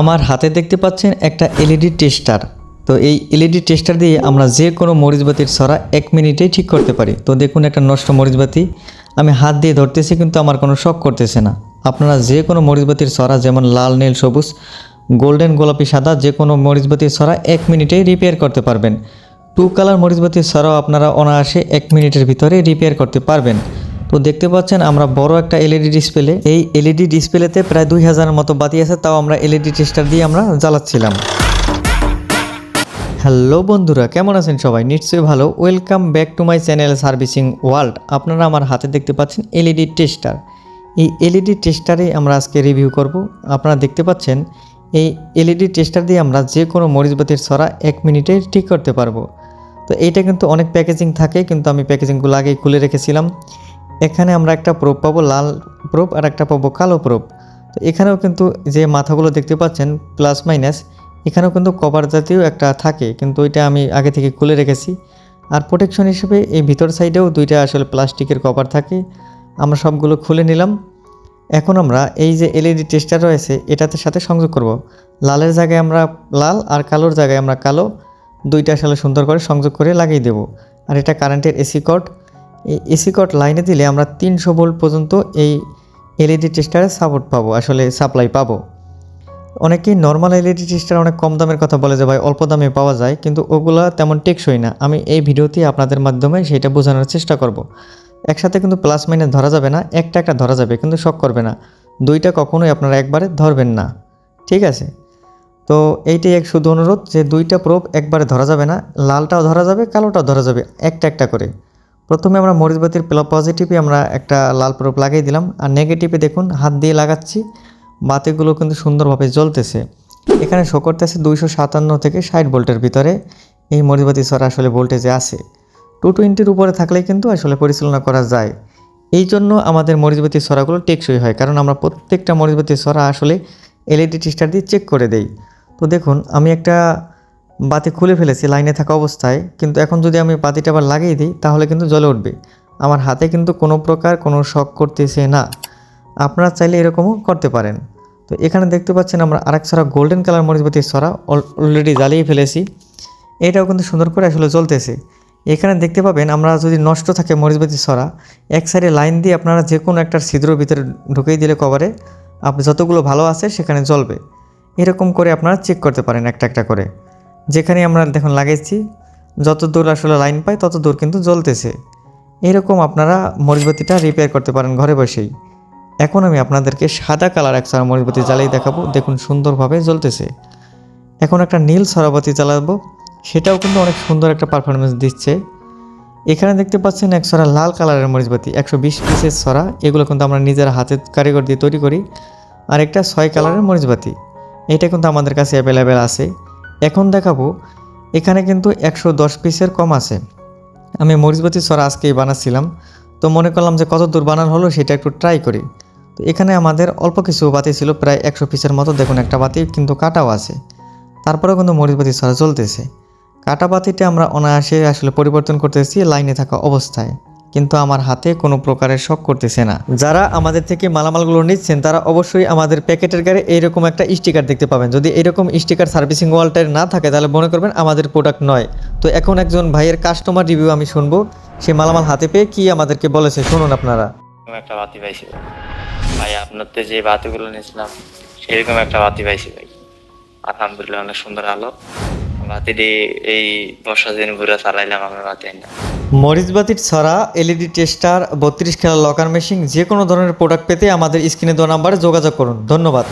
আমার হাতে দেখতে পাচ্ছেন একটা এলইডি টেস্টার। তো এই এলইডি টেস্টার দিয়ে আমরা যে কোনো মরিচবাতির ছড়া এক মিনিটেই ঠিক করতে পারি। তো দেখুন একটা নষ্ট মরিচবাতি আমি হাত দিয়ে ধরতেছি কিন্তু আমার কোনো শখ করতেছে না। আপনারা যে কোনো মরিচবাতির ছড়া, যেমন লাল, নীল, সবুজ, গোল্ডেন, গোলাপি, সাদা, যে কোনো মরিচবাতির ছড়া এক মিনিটেই রিপেয়ার করতে পারবেন। টু কালার মরিচবাতির ছড়াও আপনারা অনায়াসে এক মিনিটের ভিতরে রিপেয়ার করতে পারবেন। তো দেখতে পাচ্ছেন আমরা বড় একটা এলইডি ডিসপ্লে। এই এলইডি ডিসপ্লেতে প্রায় দুই হাজারের মতো বাতি আছে, তাও আমরা এলইডি টেস্টার দিয়ে আমরা জ্বালাচ্ছিলাম। হ্যালো বন্ধুরা, কেমন আছেন সবাই? নিশ্চয়ই ভালো। Welcome back to my channel servicing world আপনারা আমার হাতে দেখতে পাচ্ছেন এলইডি টেস্টার। এই এলইডি টেস্টারে আমরা আজকে রিভিউ করব। আপনারা দেখতে পাচ্ছেন, এই এলইডি টেস্টার দিয়ে আমরা যে কোনো মরিচবাতির ছড়া এক মিনিটে ঠিক করতে পারব। তো এইটা কিন্তু অনেক প্যাকেজিং থাকে, কিন্তু আমি প্যাকেজিংগুলো আগেই খুলে রেখেছিলাম। এখানে আমরা একটা প্রোপ পাবো লাল প্রোপ আর একটা পাবো কালো প্রোপ। তো এখানেও কিন্তু যে মাথাগুলো দেখতে পাচ্ছেন প্লাস মাইনাস এখানেও কিন্তু কভার জাতীয় একটা থাকে, কিন্তু ওইটা আমি আগে থেকে খুলে রেখেছি। আর প্রোটেকশন হিসেবে এই ভিতর সাইডেও দুইটা আসলে প্লাস্টিকের কভার থাকে। আমরা সবগুলো খুলে নিলাম। এখন আমরা এই যে এলইডি টেস্টার রয়েছে, এটাতে সাথে সংযোগ করব। লালের জায়গায় আমরা লাল আর কালোর জায়গায় আমরা কালো, দুইটা আসলে সুন্দর করে সংযোগ করে লাগিয়ে দেব। আর এটা কারেন্টের এসি কট এই এসি কট লাইনে দিলে আমরা তিনশো ভোল্ট পর্যন্ত এই এলইডি টেস্টারে সাপোর্ট পাবো, আসলে সাপ্লাই পাবো। অনেকেই নর্মাল এলইডি টেস্টার অনেক কম দামের কথা বলে যে, ভাই, অল্প দামে পাওয়া যায়। কিন্তু ওগুলা তেমন টেকসই না। আমি এই ভিডিওতে আপনাদের মাধ্যমে সেটা বোঝানোর চেষ্টা করব। একসাথে কিন্তু প্লাস মাইনাস ধরা যাবে না, একটা একটা ধরা যাবে, কিন্তু শক করবে না। দুইটা কখনোই আপনারা একবারে ধরবেন না। ঠিক আছে? তো এইটাই এক শুধু অনুরোধ যে, দুইটা প্রোপ একবারে ধরা যাবে না, লালটাও ধরা যাবে, কালোটাও ধরা যাবে, একটা একটা করে। প্রথমে আমরা মরিচবাতির পজিটিভে আমরা একটা লাল প্রোপ লাগিয়ে দিলাম। আর নেগেটিভে দেখুন, হাত দিয়ে লাগাচ্ছি। বাতিগুলো কিন্তু সুন্দরভাবে জ্বলতেছে। এখানে শো করতেছে দুইশো সাতান্ন থেকে ষাট ভোল্টের ভিতরে। এই মরিচবাতি ছড়া আসলে ভোল্টেজে আছে। টু টোয়েন্টির উপরে থাকলে কিন্তু আসলে পরিচালনা করা যায়। এই জন্য আমাদের মরিচবাতি সরাগুলো টেকসই হয়। কারণ আমরা প্রত্যেকটা মরিচবাতি ছড়া আসলে এলইডি টিস্টার দিয়ে চেক করে দেই। তো দেখুন, আমি একটা বাতি খুলে ফেলেছি, লাইনে থাকা অবস্থায়। কিন্তু এখন যদি আমি বাতিটা আবার লাগিয়ে দিই, তাহলে কিন্তু জ্বলে উঠবে। আমার হাতে কিন্তু কোনো প্রকার কোনো শক করতেছে না। আপনারা চাইলে এরকমও করতে পারেন। তো এখানে দেখতে পাচ্ছেন আমরা আরেক ছড়া গোল্ডেন কালার মরিচবাতির ছড়া অলরেডি জ্বালিয়ে ফেলেছি। এটাও কিন্তু সুন্দর করে আসলে জ্বলতেছে। এখানে দেখতে পাবেন আমরা যদি নষ্ট থাকে মরিচবাতি ছড়া, এক সাইডে লাইন দিয়ে আপনারা যে কোনো একটা ছিদ্র ভিতরে ঢুকিয়ে দিলে কভারে আপনি যতগুলো ভালো আছে সেখানে জ্বলবে। এরকম করে আপনারা চেক করতে পারেন একটা একটা করে। যেখানে আমরা দেখুন লাগাইছি, যত দূর আসলে লাইন পাই, তত দূর কিন্তু জ্বলতেছে। এরকম আপনারা মরিচবাতিটা রিপেয়ার করতে পারেন ঘরে বসেই। এখন আমি আপনাদেরকে সাদা কালার এক সরা মরিচবাতি জ্বালিয়ে দেখাবো, দেখুন সুন্দরভাবে জ্বলতেছে। এখন একটা নীল সরাবাতি জ্বালাবো, সেটাও কিন্তু অনেক সুন্দর একটা পারফরমেন্স দিচ্ছে। এখানে দেখতে পাচ্ছেন এক সরা লাল কালারের মরিচবাতি, একশো বিশ পিসের সরা এগুলো কিন্তু আমরা নিজের হাতের কারিগর দিয়ে তৈরি করি। আর একটা ছয় কালারের মরিচবাতি, এটা কিন্তু আমাদের কাছে অ্যাভেলেবেল আছে। এখন দেখাবো, এখানে কিন্তু একশো দশ পিসের কম আছে। আমি মরিচবাতি সরা আজকেই বানাচ্ছিলাম, তো মনে করলাম যে কত দূর বানানো হলো সেটা একটু ট্রাই করি। তো এখানে আমাদের অল্প কিছু বাতি ছিল, প্রায় একশো পিসের মতো, দেখুন একটা বাতি কিন্তু কাটাও আছে। তারপরেও কিন্তু মরিচবাতি সরা চলতেছে কাটা বাতিটা আমরা অনায়াসে আসলে পরিবর্তন করতেছি, লাইনে থাকা অবস্থায়। কিন্তু আমার হাতে কোনো প্রকারের শখ করতেছে না। যারা আমাদের থেকে মালামালগুলো নিচ্ছেন, তারা অবশ্যই আমাদের প্যাকেটের গায়ে এইরকম একটা স্টিকার দেখতে পাবেন। যদি এরকম স্টিকার সার্ভিসিং ওয়ালটার না থাকে, তাহলে মনে করবেন আমাদের প্রোডাক্ট নয়। তো এখন একজন ভাইয়ের কাস্টমার রিভিউ আমি শুনব। সে মালামাল হাতে পেয়ে কি আমাদেরকে বলেছে, শুনুন আপনারা। একটা বাতি পাইছি ভাই। আপনার তো যে বাতিগুলো নিয়েছিলাম, সেরকম একটা বাতি পাইছি ভাই। আলহামদুলিল্লাহ, অনেক সুন্দর আলো। বাতিটি এই বর্ষা দিন ঘুরে চালাইলাম, আমরা বাতি না মরিচবাতির ছড়া এলইডি টেস্টার, বত্রিশ খেলা লকার মেশিন যে কোনো ধরনের প্রোডাক্ট পেতে আমাদের স্ক্রিনে দেওয়া নাম্বারে যোগাযোগ করুন। ধন্যবাদ।